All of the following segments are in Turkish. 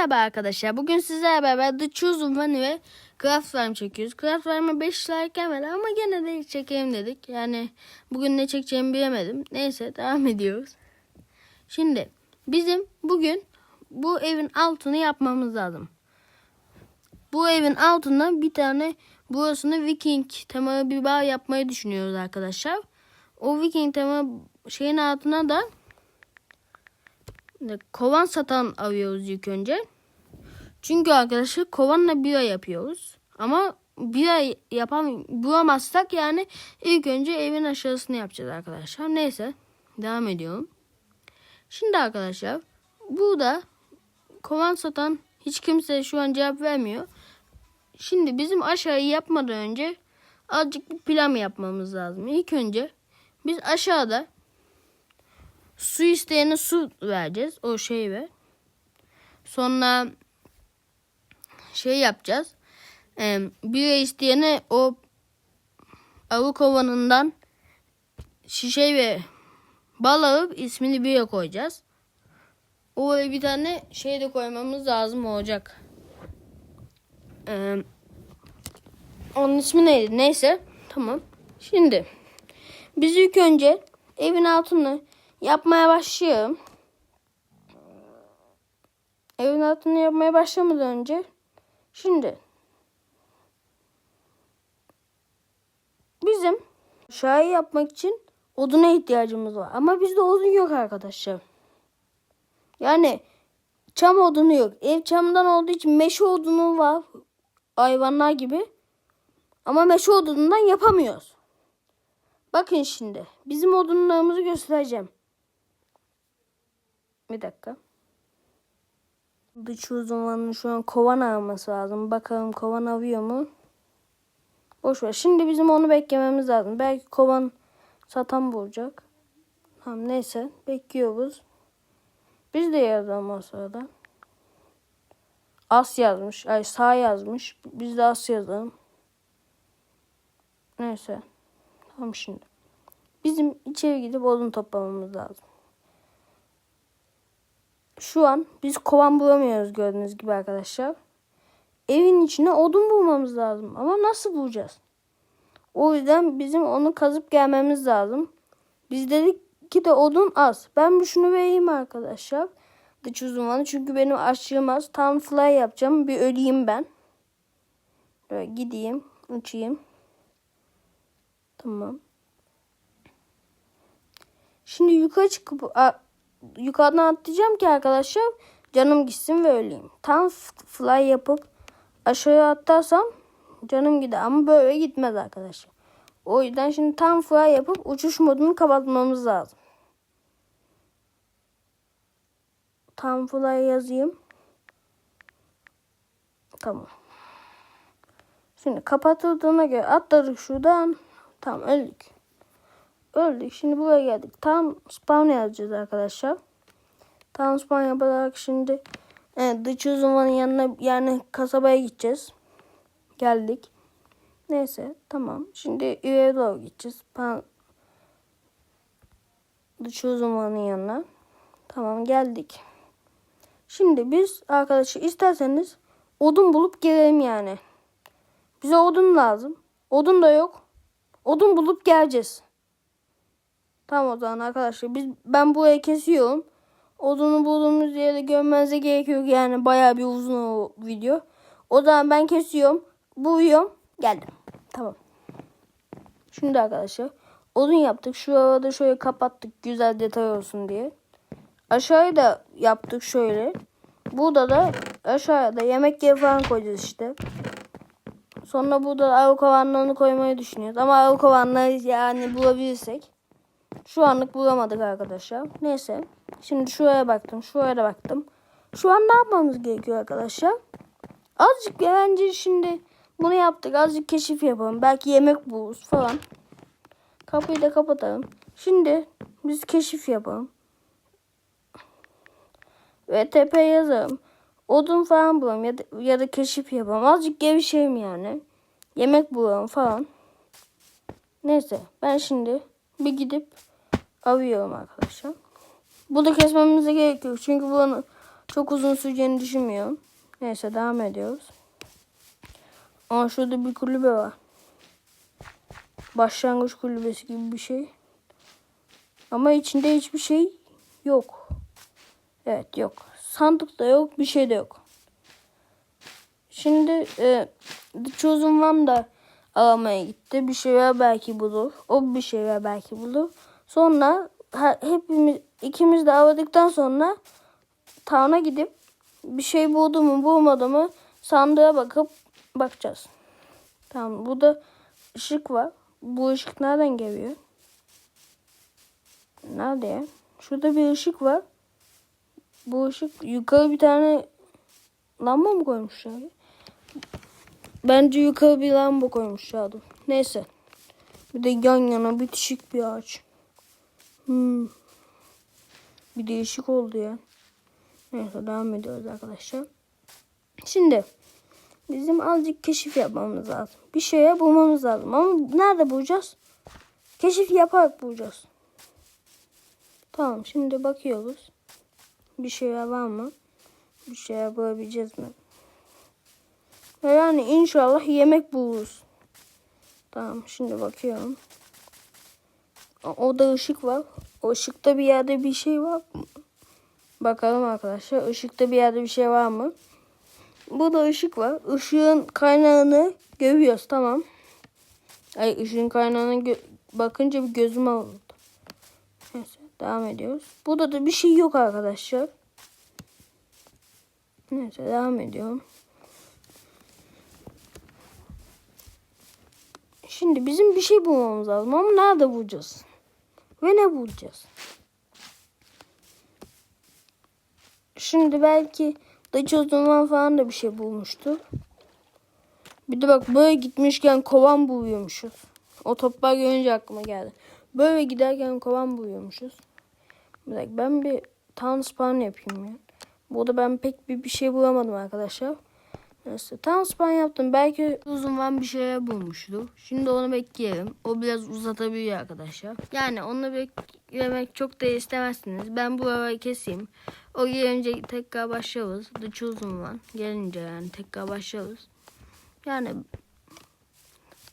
Merhaba arkadaşlar. Bugün sizlerle beraber The Chosen One ve Craft Farm çekiyoruz. Craft Farm'a 5 like gelmedi ama gene de çekeyim dedik. Yani bugün ne çekeceğimi bilemedim. Neyse devam ediyoruz. Şimdi bizim bugün bu evin altını yapmamız lazım. Bu evin altına bir tane burasını Viking temalı bir bar yapmayı düşünüyoruz arkadaşlar. O Viking tema şeyin altına da kovan satan arıyoruz ilk önce. Çünkü arkadaşlar kovanla bira yapıyoruz. Ama bira yapan bulamazsak yani ilk önce evin aşağısını yapacağız arkadaşlar. Neyse devam ediyorum. Şimdi arkadaşlar burada kovan satan hiç kimse şu an cevap vermiyor. Şimdi bizim aşağıyı yapmadan önce azıcık bir plan yapmamız lazım. İlk önce biz aşağıda su isteyene su vereceğiz. O şey ve sonra şey yapacağız. Ee, bira isteyene o avı kovanından şişe ve bal alıp ismini bira koyacağız. Oraya bir tane şey de koymamız lazım olacak. Ee, onun ismi neydi? Neyse. Tamam. Şimdi biz ilk önce evin altını yapmaya başlayalım. Evin altını yapmaya başlamadan önce şimdi bizim aşağıyı yapmak için oduna ihtiyacımız var. Ama bizde odun yok arkadaşlar. Yani çam odunu yok. Ev çamdan olduğu için meşe odunu var. Hayvanlar gibi. Ama meşe odunundan yapamıyoruz. Bakın şimdi. Bizim odunlarımızı göstereceğim. Bir dakika. Dış uzmanın şu an kovan alması lazım. Bakalım kovan avıyor mu? Boş ver. Şimdi bizim onu beklememiz lazım. Belki kovan satan bulacak. Tamam neyse. Bekliyoruz. Biz de yazalım o sırada. As yazmış. Ay sağ yazmış. Biz de as yazalım. Neyse. Tamam şimdi. Bizim içeri gidip odun toplamamız lazım. Şu an biz kovan bulamıyoruz gördüğünüz gibi arkadaşlar. Evin içine odun bulmamız lazım. Ama nasıl bulacağız? O yüzden bizim onu kazıp gelmemiz lazım. Biz dedik ki de odun az. Ben bu şunu vereyim arkadaşlar. Dış uzmanı çünkü benim açlığım az. Tam fly yapacağım. Bir öleyim ben. Böyle gideyim. Uçayım. Tamam. Şimdi yukarı çıkıp a, yukarıdan atlayacağım ki arkadaşlar canım gitsin ve öleyim. Tam fly yapıp aşağıya atlarsam canım gider ama böyle gitmez arkadaşlar. O yüzden şimdi tam fly yapıp uçuş modunu kapatmamız lazım. Tam fly yazayım. Tamam. Şimdi kapatıldığına göre atladık şuradan. Tamam öldük. Öldük. Şimdi buraya geldik. Tam spawn yazacağız arkadaşlar. Tam spawn yaparak şimdi evet, dış uzmanın yanına yani kasabaya gideceğiz. Geldik. Neyse tamam. Şimdi üye doğru gideceğiz. Ben dış uzmanın yanına. Tamam geldik. Şimdi biz arkadaşlar isterseniz odun bulup gelelim yani. Bize odun lazım. Odun da yok. Odun bulup geleceğiz. Tamam o zaman arkadaşlar biz ben burayı kesiyorum. Odunu bulduğumuz yerde görmenize gerekiyor yani bayağı bir uzun o video. O zaman ben kesiyorum. Buluyorum. Geldim. Tamam. Şimdi arkadaşlar odun yaptık. Şu arada şöyle kapattık güzel detay olsun diye. Aşağıya da yaptık şöyle. Burada da aşağıda yemek yeri falan koyacağız işte. Sonra burada kovanlarını koymayı düşünüyoruz. Ama kovanları yani bulabilirsek. Şu anlık bulamadık arkadaşlar. Neyse. Şimdi şuraya baktım. Şuraya da baktım. Şu an ne yapmamız gerekiyor arkadaşlar? Azıcık bence şimdi bunu yaptık. Azıcık keşif yapalım. Belki yemek buluruz falan. Kapıyı da kapatalım. Şimdi biz keşif yapalım. Ve tepe yazalım. Odun falan bulalım ya da, ya da keşif yapalım. Azıcık gevşeyim yani. Yemek bulalım falan. Neyse ben şimdi bir gidip arıyorum arkadaşlar. Burada kesmemize gerek yok. Çünkü buranın Çok uzun süreceğini düşünmüyorum. Neyse devam ediyoruz. Aa şurada bir kulübe var. Başlangıç kulübesi gibi bir şey. Ama içinde hiçbir şey yok. Evet yok. Sandık da yok. Bir şey de yok. Şimdi e, The Chosen One da aramaya gitti. Bir şeyler belki bulur. O bir şeyler belki bulur. Sonra he- hepimiz ikimiz de aradıktan sonra town'a gidip bir şey buldu mu bulmadı mı sandığa bakıp bakacağız. Tamam burada ışık var. Bu ışık nereden geliyor? Nerede ya? Şurada bir ışık var. Bu ışık yukarı bir tane lamba mı koymuşlar? Bence yukarı bir lamba koymuşlardı. Neyse. Bir de yan yana bitişik bir ağaç. Hmm. Bir değişik oldu ya. Neyse devam ediyoruz arkadaşlar. Şimdi bizim azıcık keşif yapmamız lazım. Bir şeye bulmamız lazım. Ama nerede bulacağız? Keşif yaparak bulacağız. Tamam şimdi bakıyoruz. Bir şeye var mı? Bir şeye bulabileceğiz mi? Yani inşallah yemek buluruz. Tamam şimdi bakıyorum. O- Orada ışık var. O ışıkta bir yerde bir şey var mı? Bakalım arkadaşlar. Işıkta bir yerde bir şey var mı? Burada ışık var. Işığın kaynağını görüyoruz. Tamam. Ay ışığın kaynağına gö- bakınca bir gözüm alındı. Neyse devam ediyoruz. Burada da bir şey yok arkadaşlar. Neyse devam ediyorum. Şimdi bizim bir şey bulmamız lazım ama nerede bulacağız? Ve ne bulacağız? Şimdi belki Dacı o zaman falan da bir şey bulmuştu. Bir de bak böyle gitmişken kovan buluyormuşuz. O toplar görünce aklıma geldi. Böyle giderken kovan buluyormuşuz. Bir dakika ben bir town yapayım ya. Burada ben pek bir, bir şey bulamadım arkadaşlar. Neyse town spawn yaptım. Belki uzun van bir şey bulmuştu. Şimdi onu bekleyelim. O biraz uzatabiliyor arkadaşlar. Yani onu beklemek çok da istemezsiniz. Ben bu arayı keseyim. O gelince tekrar başlarız. The Chosen One gelince yani tekrar başlarız. Yani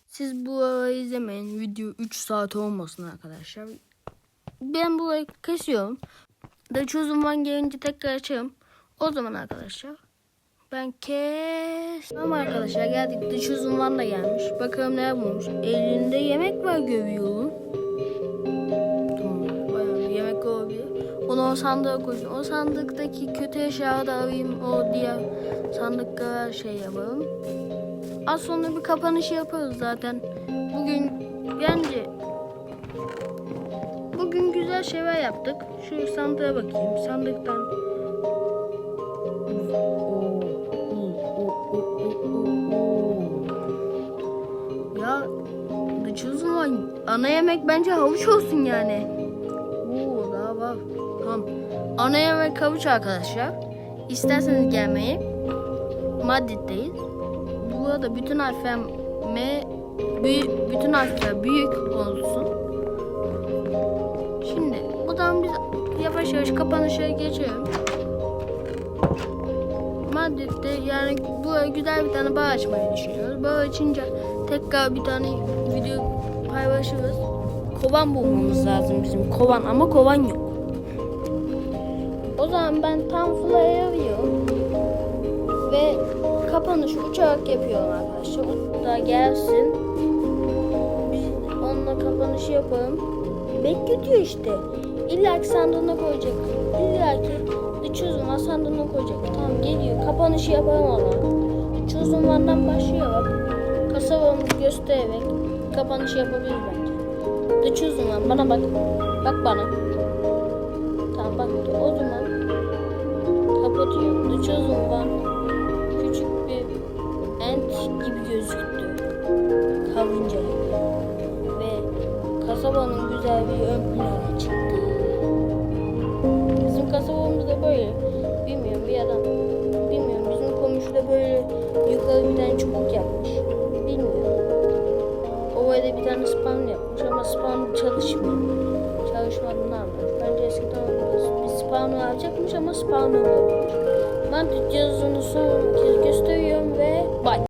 siz bu arayı izlemeyin. Video 3 saat olmasın arkadaşlar. Ben burayı kesiyorum. The Chosen One gelince tekrar açarım. O zaman arkadaşlar ben kes. Tamam arkadaşlar geldik. One da gelmiş. Bakalım ne bulmuş. Elinde yemek var görüyorum. Yemek olabilir. Onu o sandığa koyayım. O sandıktaki kötü eşyağı da alayım. O diğer sandıklara şey yapalım. Az sonra bir kapanış yaparız zaten. Bugün bence bugün güzel şeyler yaptık. Şu sandığa bakayım. Sandıktan Chosen One ana yemek bence havuç olsun yani. Oo daha var. Tamam. Ana yemek havuç arkadaşlar. İsterseniz gelmeyi. Madrid'deyiz. Burada bütün harfler M büyük, bütün harfler büyük olsun. Şimdi buradan biz yavaş yavaş kapanışa geçelim. Madrid'de yani bu güzel bir tane bar açmayı düşünüyoruz. Bar açınca tekrar bir tane video paylaşırız. Kovan bulmamız lazım bizim. Kovan ama kovan yok. O zaman ben tam fly arıyorum. Ve kapanış uçarak yapıyorum arkadaşlar. O da gelsin. Biz onunla kapanışı yapalım. Bekletiyor işte. İlla ki sandığına koyacak. İlla ki Chosen One sandığına koyacak. Tamam geliyor. Kapanışı Chosen One'dan başlıyor bak. Kasabamızı göstererek kapanışı yapabiliriz bence. The One bana bak. Bak bana. Çubuk yapmış. Bilmiyorum. Ova'da bir tane spam yapmış ama spam çalışmıyor. Çalışmadığını anladım. Bence eskiden. Bir spam alacakmış ama spam olmamış. zaman videonun sonuna